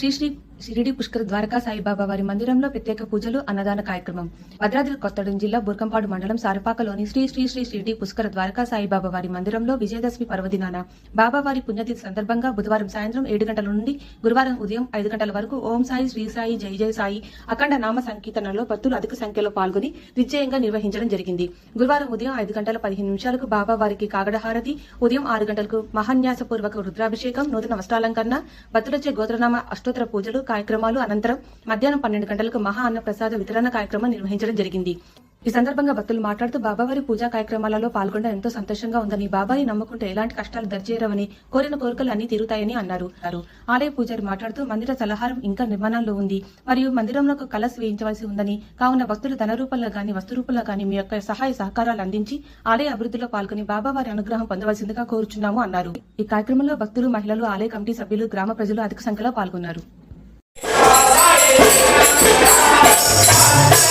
శ్రీ శ్రీ షిరిడి పుష్కర ద్వారకా సాయిబాబా వారి మందిరంలో ప్రత్యేక పూజలు అన్నదాన కార్యక్రమం. భద్రాద్రి కొత్తగూడెం జిల్లా బుర్కంపాడు మండలం సారపాకలోని శ్రీ శ్రీ శ్రీ షిరిడి పుష్కర ద్వారకా సాయిబాబా వారి మందిరంలో విజయదశమి పర్వదినాన బాబా వారి పుణ్యతిథి సందర్భంగా బుధవారం సాయంత్రం ఏడు గంటల నుండి గురువారం ఉదయం ఐదు గంటల వరకు ఓం సాయి శ్రీ సాయి జై జై సాయి అఖండ నామ సంకీర్తనలో భక్తులు అధిక సంఖ్యలో పాల్గొని విజయంగా నిర్వహించడం జరిగింది. గురువారం ఉదయం ఐదు గంటల పదిహేను నిమిషాలకు బాబా వారికి కాగడహారతి ఉదయం ఆరు గంటలకు మహాన్యాసపూర్వక రుద్రాభిషేకం నూతన వస్త్రాలంకరణ భక్తులచే గోత్రనామ అష్టోత్తర పూజలు కార్యక్రమాలు అనంతరం మధ్యాహ్నం పన్నెండు గంటలకు మహా అన్న ప్రసాద వితరణ కార్యక్రమం నిర్వహించడం జరిగింది. ఈ సందర్భంగా భక్తులు మాట్లాడుతూ బాబావారి పూజా కార్యక్రమాలలో పాల్గొనడం ఎంతో సంతోషంగా ఉందని బాబాయి నమ్ముకుంటే ఎలాంటి కష్టాలు దరిచేరవని కోరిన కోరికలు అన్ని తీరుతాయని అన్నారు. ఆలయ పూజారి మాట్లాడుతూ మందిర సలహారం ఇంకా నిర్మాణంలో ఉంది. మరియు మందిరంలో ఒక కలస్ వేయించవలసి ఉందని కావున భక్తులు ధన రూపంలో గాని వస్తు రూపంలో గాని మీ యొక్క సహాయ సహకారాలు అందించి ఆలయ అభివృద్ధిలో పాల్గొని బాబావారి అనుగ్రహం పొందవలసిందిగా కోరుచున్నాము అన్నారు. ఈ కార్యక్రమంలో భక్తులు మహిళలు ఆలయ కమిటీ సభ్యులు గ్రామ ప్రజలు అధిక సంఖ్యలో పాల్గొన్నారు.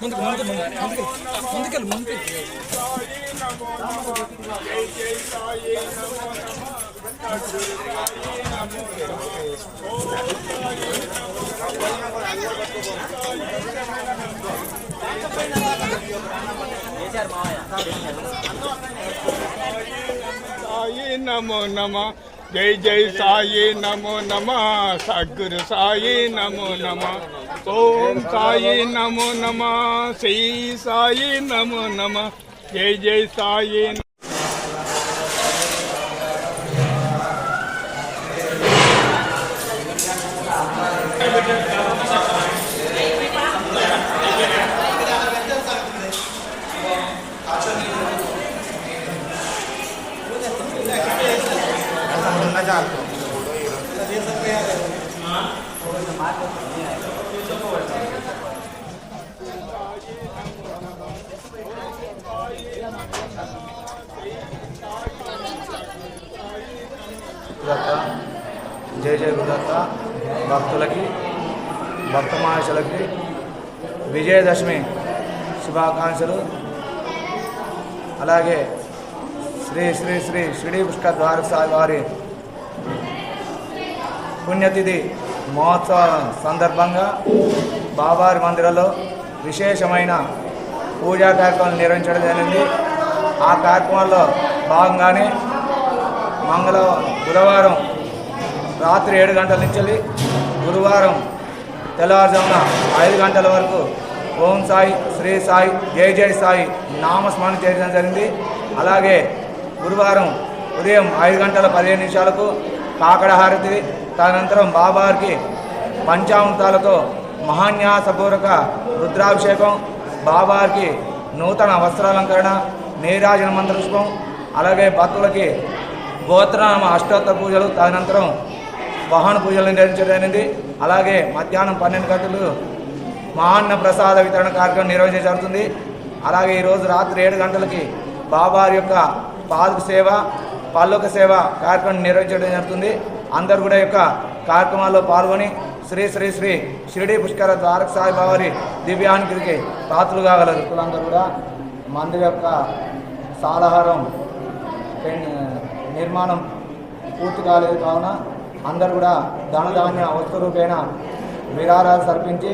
ముందుకు ముందుకు ముందుకు ముందుకెళ్ళి ముందుకెళ్ళి సాయి నమో నమ. జై జై సాయి నమో నమ. సద్గురు సాయి నమో నమ. ఓం సాయి నమో నమ. శ్రీ సాయి నమో నమ. జై జై సాయి గురుదత్త జై జయ గురుదత్త భక్తులకి భక్త మహర్షులకి విజయదశమి శుభాకాంక్షలు అలాగే శ్రీ శ్రీ శ్రీ షిరిడి పుష్కర ద్వారక సాయి వారి పుణ్యతిథి మహోత్సవ సందర్భంగా బాబారి మందిరంలో విశేషమైన పూజా కార్యక్రమాలు నిర్వహించడం జరిగింది. ఆ కార్యక్రమంలో భాగంగానే మంగళ బుధవారం రాత్రి ఏడు గంటల నుంచి గురువారం తెల్లవారుజామున ఐదు గంటల వరకు ఓం సాయి శ్రీ సాయి జై జై సాయి నామస్మరణ చేయడం జరిగింది. అలాగే గురువారం ఉదయం ఐదు గంటల పదిహేను నిమిషాలకు కాకడహారతి తదనంతరం బాబావారికి పంచామృతాలతో మహాన్యాసపూర్వక రుద్రాభిషేకం బాబావారికి నూతన వస్త్రాలంకరణ నీరాజన మంత్రపుష్పం అలాగే భక్తులకి గోత్రనామ అష్టోత్తర పూజలు తదనంతరం వాహన పూజలు నిర్వహించడం జరిగింది. అలాగే మధ్యాహ్నం పన్నెండు గంటలు మహాన్న ప్రసాద వితరణ కార్యక్రమం నిర్వహించడం జరుగుతుంది. అలాగే ఈరోజు రాత్రి ఏడు గంటలకి బాబారి యొక్క పాదుక సేవ పల్లొక సేవ కార్యక్రమం నిర్వహించడం జరుగుతుంది. అందరు కూడా యొక్క కార్యక్రమాల్లో పాల్గొని శ్రీ శ్రీ శ్రీ షిరిడి పుష్కర ద్వారక సాయిబాబారి దివ్యానికి పాత్రలు కాగలరు. కులందరూ కూడా మంది యొక్క సాలహారం నిర్మాణం పూర్తి కాలేదు కావున అందరు కూడా ధనధాన్య వస్తు రూపేణ విరారాలు సర్పించి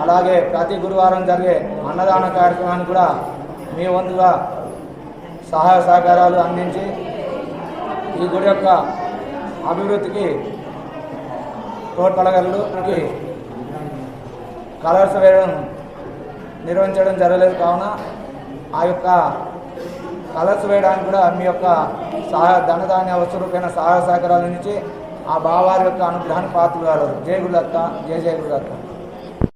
అలాగే ప్రతి గురువారం జరిగే అన్నదాన కార్యక్రమాన్ని కూడా మీ వంతుగా సహాయ సహకారాలు అందించి ఈ గుడి యొక్క అభివృద్ధికి తోడ్పడగలకి కలర్స్ వేయడం నిర్వహించడం జరగలేదు. కావున ఆ యొక్క కలర్స్ వేయడానికి కూడా మీ యొక్క సహా ధనధాన్య వస్తు సహాయ సహకారాల నుంచి ఆ బావారి యొక్క అనుగ్రహాన్ని పాత్రలు జయ గురుదత్త జయ జయ గురుదత్త.